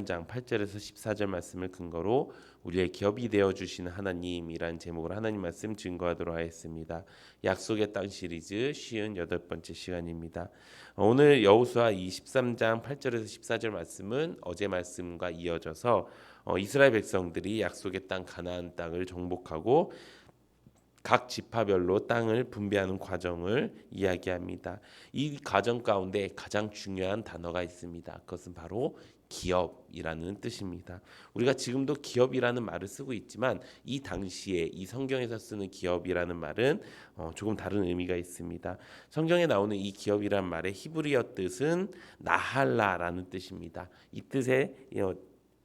13장 8절에서 14절 말씀을 근거로 우리의 기업이 되어 주시는 하나님이란 제목으로 하나님 말씀 증거하도록 하겠습니다. 약속의 땅 시리즈 쉬운 여덟 번째 시간입니다. 오늘 여호수아 23장 8절에서 14절 말씀은 어제 말씀과 이어져서 어, 이스라엘 백성들이 약속의 땅 가나안 땅을 정복하고 각 지파별로 땅을 분배하는 과정을 이야기합니다. 이 과정 가운데 가장 중요한 단어가 있습니다. 그것은 바로 기업이라는 뜻입니다. 우리가 지금도 기업이라는 말을 쓰고 있지만 이 당시에 이 성경에서 쓰는 기업이라는 말은 어, 조금 다른 의미가 있습니다. 성경에 나오는 이 기업이란 말의 히브리어 뜻은 나할라라는 뜻입니다. 이 뜻의 어,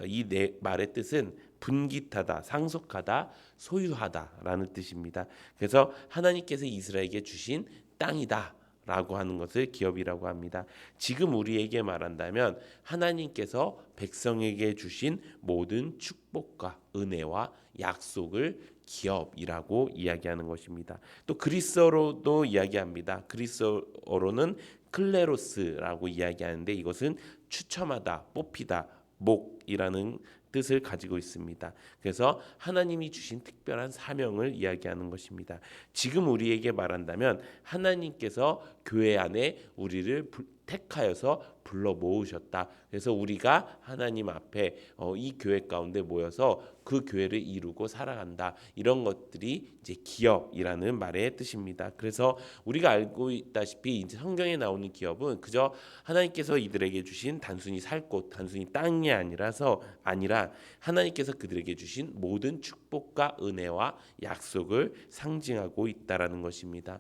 이 말의 뜻은 분깃하다, 상속하다, 소유하다라는 뜻입니다. 그래서 하나님께서 이스라엘에게 주신 땅이다. 라고 하는 것을 기업이라고 합니다. 지금 우리에게 말한다면 하나님께서 백성에게 주신 모든 축복과 은혜와 약속을 기업이라고 이야기하는 것입니다. 또 그리스어로도 이야기합니다. 그리스어로는 클레로스라고 이야기하는데 이것은 추첨하다, 뽑히다, 목이라는 뜻을 가지고 있습니다. 그래서 하나님이 주신 특별한 사명을 이야기하는 것입니다. 지금 우리에게 말한다면 하나님께서 교회 안에 우리를 택하여서 불러 모으셨다. 그래서 우리가 하나님 앞에 어, 이 교회 가운데 모여서 그 교회를 이루고 살아간다. 이런 것들이 이제 기업이라는 말의 뜻입니다. 그래서 우리가 알고 있다시피 이제 성경에 나오는 기업은 그저 하나님께서 이들에게 주신 단순히 살 곳, 단순히 땅이 아니라서 아니라 하나님께서 그들에게 주신 모든 축복과 은혜와 약속을 상징하고 있다라는 것입니다.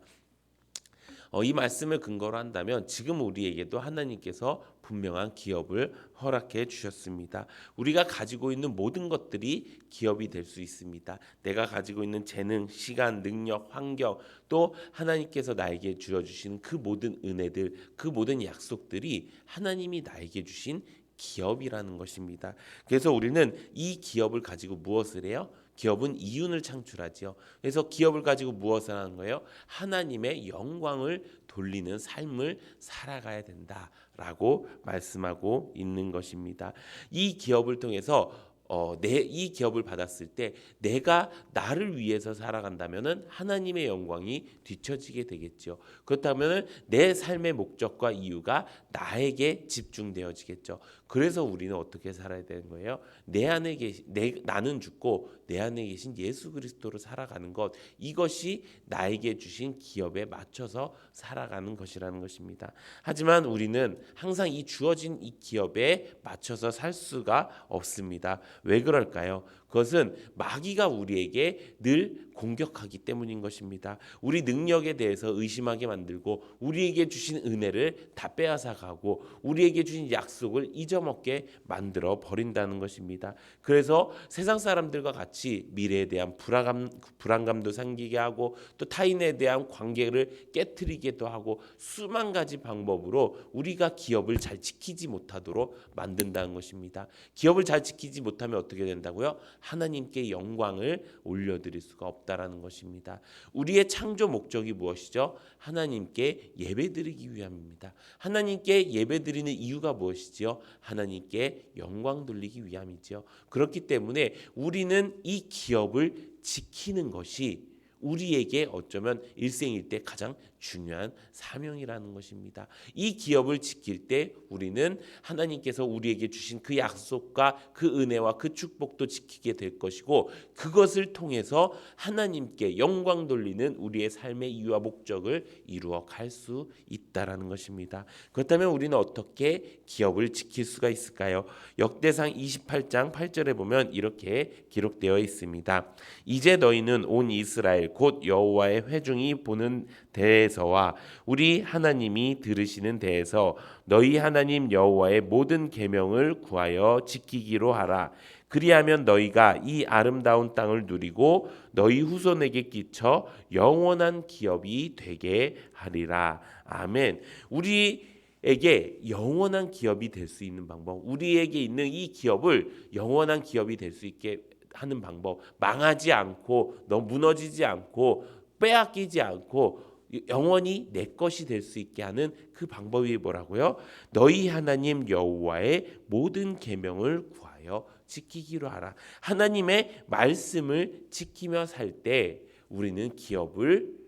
어, 이 말씀을 근거로 한다면 지금 우리에게도 하나님께서 분명한 기업을 허락해 주셨습니다. 우리가 가지고 있는 모든 것들이 기업이 될 수 있습니다. 내가 가지고 있는 재능, 시간, 능력, 환경 또 하나님께서 나에게 주어 주신 그 모든 은혜들, 그 모든 약속들이 하나님이 나에게 주신 기업이라는 것입니다. 그래서 우리는 이 기업을 가지고 무엇을 해요? 기업은 이윤을 창출하지요. 그래서 기업을 가지고 무엇을 하는 거예요? 하나님의 영광을 돌리는 삶을 살아가야 된다라고 말씀하고 있는 것입니다. 이 기업을 통해서 어, 내 이 기업을 받았을 때 내가 나를 위해서 살아간다면은 하나님의 영광이 뒤처지게 되겠죠. 그렇다면은 내 삶의 목적과 이유가 나에게 집중되어지겠죠. 그래서 우리는 어떻게 살아야 되는 거예요? 내 안에 계신 내 나는 죽고 내 안에 계신 예수 그리스도로 살아가는 것 이것이 나에게 주신 기업에 맞춰서 살아가는 것이라는 것입니다. 하지만 우리는 항상 이 주어진 이 기업에 맞춰서 살 수가 없습니다. 왜 그럴까요? 그것은 마귀가 우리에게 늘 공격하기 때문인 것입니다. 우리 능력에 대해서 의심하게 만들고 우리에게 주신 은혜를 다 빼앗아 가고 우리에게 주신 약속을 잊어먹게 만들어 버린다는 것입니다. 그래서 세상 사람들과 같이 미래에 대한 불안감 불안감도 생기게 하고 또 타인에 대한 관계를 깨뜨리기도 하고 수만 가지 방법으로 우리가 기업을 잘 지키지 못하도록 만든다는 것입니다. 기업을 잘 지키지 못하면 어떻게 된다고요? 하나님께 영광을 올려드릴 수가 없다라는 것입니다. 우리의 창조 목적이 무엇이죠? 하나님께 예배드리기 위함입니다. 하나님께 예배드리는 이유가 무엇이지요? 하나님께 영광 돌리기 위함이지요. 그렇기 때문에 우리는 이 기업을 지키는 것이 우리에게 어쩌면 일생일대 가장 중요한 사명이라는 것입니다. 이 기업을 지킬 때 우리는 하나님께서 우리에게 주신 그 약속과 그 은혜와 그 축복도 지키게 될 것이고 그것을 통해서 하나님께 영광 돌리는 우리의 삶의 이유와 목적을 이루어 갈 수 있다라는 것입니다. 그렇다면 우리는 어떻게 기업을 지킬 수가 있을까요? 역대상 28장 8절에 보면 이렇게 기록되어 있습니다. 이제 너희는 온 이스라엘 곧 여호와의 회중이 보는 대에서와 우리 하나님이 들으시는 대에서 너희 하나님 여호와의 모든 계명을 구하여 지키기로 하라. 그리하면 너희가 이 아름다운 땅을 누리고 너희 후손에게 끼쳐 영원한 기업이 되게 하리라. 아멘. 우리 에게 영원한 기업이 될 수 있는 방법, 우리에게 있는 이 기업을 영원한 기업이 될 수 있게 하는 방법, 망하지 않고 너 무너지지 않고 빼앗기지 않고 영원히 내 것이 될 수 있게 하는 그 방법이 뭐라고요? 너희 하나님 여호와의 모든 계명을 구하여 지키기로 하라. 하나님의 말씀을 지키며 살 때 우리는 기업을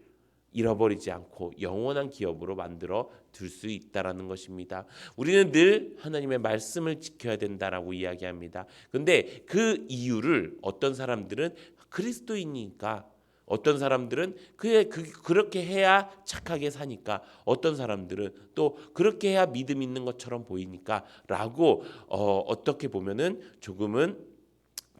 잃어버리지 않고 영원한 기업으로 만들어 둘 수 있다라는 것입니다. 우리는 늘 하나님의 말씀을 지켜야 된다라고 이야기합니다. 근데 그 이유를 어떤 사람들은 그리스도인이니까 어떤 사람들은 그에 그, 그렇게 해야 착하게 사니까 어떤 사람들은 또 그렇게 해야 믿음 있는 것처럼 보이니까라고 어, 어떻게 보면은 조금은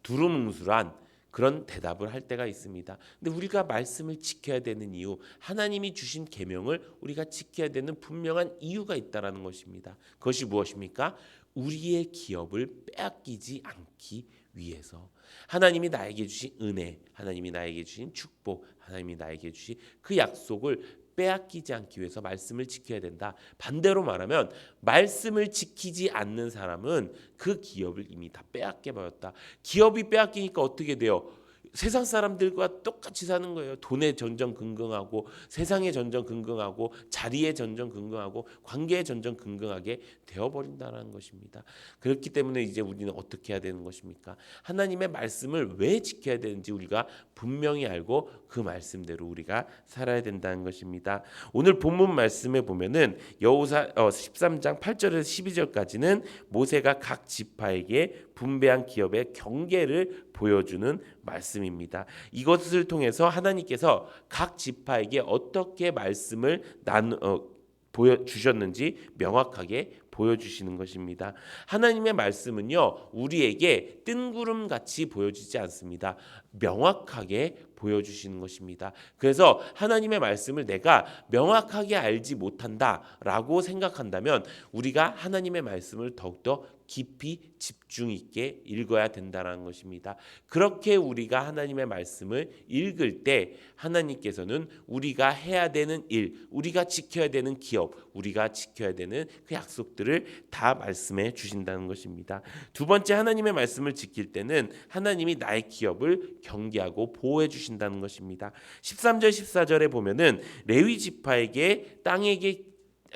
두루뭉술한 그런 대답을 할 때가 있습니다. 근데 우리가 말씀을 지켜야 되는 이유, 하나님이 주신 계명을 우리가 지켜야 되는 분명한 이유가 있다라는 것입니다. 그것이 무엇입니까? 우리의 기업을 빼앗기지 않기 위해서 하나님이 나에게 주신 은혜, 하나님이 나에게 주신 축복, 하나님이 나에게 주신 그 약속을 빼앗기지 않기 위해서 말씀을 지켜야 된다. 반대로 말하면 말씀을 지키지 않는 사람은 그 기업을 이미 다 빼앗겨 버렸다. 기업이 빼앗기니까 어떻게 돼요? 세상 사람들과 똑같이 사는 거예요. 돈에 전전 긍긍하고 세상에 전전 긍긍하고 자리에 전전 긍긍하고 관계에 전전 긍긍하게 되어 버린다는 것입니다. 그렇기 때문에 이제 우리는 어떻게 해야 되는 것입니까? 하나님의 말씀을 왜 지켜야 되는지 우리가 분명히 알고 그 말씀대로 우리가 살아야 된다는 것입니다. 오늘 본문 말씀에 보면은 여호사 어, 13장 8절에서 12절까지는 모세가 각 지파에게 분배한 기업의 경계를 보여주는 말씀입니다. 이것을 통해서 하나님께서 각 지파에게 어떻게 말씀을 난 어, 보여 주셨는지 명확하게 보여주시는 것입니다. 하나님의 말씀은요 우리에게 뜬구름 같이 보여지지 않습니다. 명확하게 보여주시는 것입니다. 그래서 하나님의 말씀을 내가 명확하게 알지 못한다라고 생각한다면 우리가 하나님의 말씀을 더욱더 깊이 집중 있게 읽어야 된다는 것입니다. 그렇게 우리가 하나님의 말씀을 읽을 때 하나님께서는 우리가 해야 되는 일, 우리가 지켜야 되는 기업, 우리가 지켜야 되는 그 약속들을 다 말씀해 주신다는 것입니다. 두 번째 하나님의 말씀을 지킬 때는 하나님이 나의 기업을 경계하고 보호해 주 신다는 것입니다. 13절 14절에 보면은 레위 지파에게 땅에게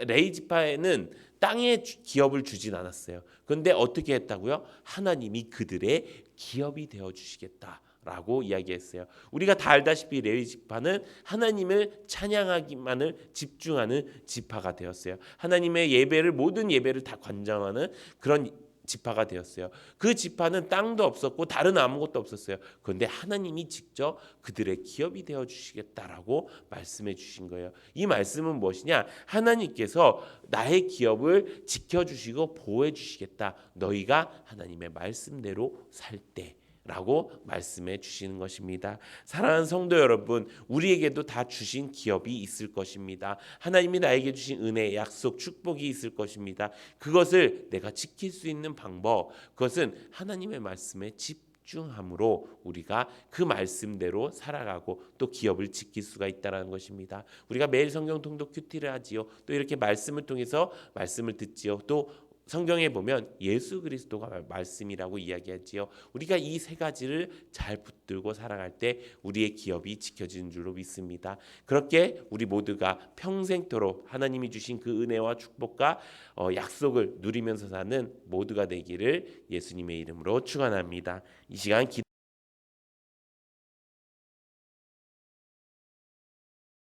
레위 지파에는 땅에 주- 기업을 주진 않았어요. 그런데 어떻게 했다고요? 하나님이 그들의 기업이 되어 주시겠다 라고 이야기했어요. 우리가 다 알다시피 레위 지파는 하나님을 찬양하기만을 집중하는 지파가 되었어요. 하나님의 예배를 모든 예배를 다 관장하는 그런 지파가 되었어요. 그 지파는 땅도 없었고 다른 아무것도 없었어요. 그런데 하나님이 직접 그들의 기업이 되어 주시겠다라고 말씀해 주신 거예요. 이 말씀은 무엇이냐? 하나님께서 나의 기업을 지켜 주시고 보호해 주시겠다. 너희가 하나님의 말씀대로 살 때. 라고 말씀해 주시는 것입니다. 사랑하는 성도 여러분, 우리에게도 다 주신 기업이 있을 것입니다. 하나님이 나에게 주신 은혜, 약속, 축복이 있을 것입니다. 그것을 내가 지킬 수 있는 방법, 그것은 하나님의 말씀에 집중함으로 우리가 그 말씀대로 살아가고 또 기업을 지킬 수가 있다라는 것입니다. 우리가 매일 성경 통독 큐티를 하지요. 또 이렇게 말씀을 통해서 말씀을 듣지요. 또 성경에 보면 예수 그리스도가 말- 말씀이라고 이야기하지요. 우리가 이 세 가지를 잘 붙들고 살아갈 때 우리의 기업이 지켜지는 줄로 믿습니다. 그렇게 우리 모두가 평생토록 하나님이 주신 그 은혜와 축복과 어, 약속을 누리면서 사는 모두가 되기를 예수님의 이름으로 축원합니다. 이 시간 기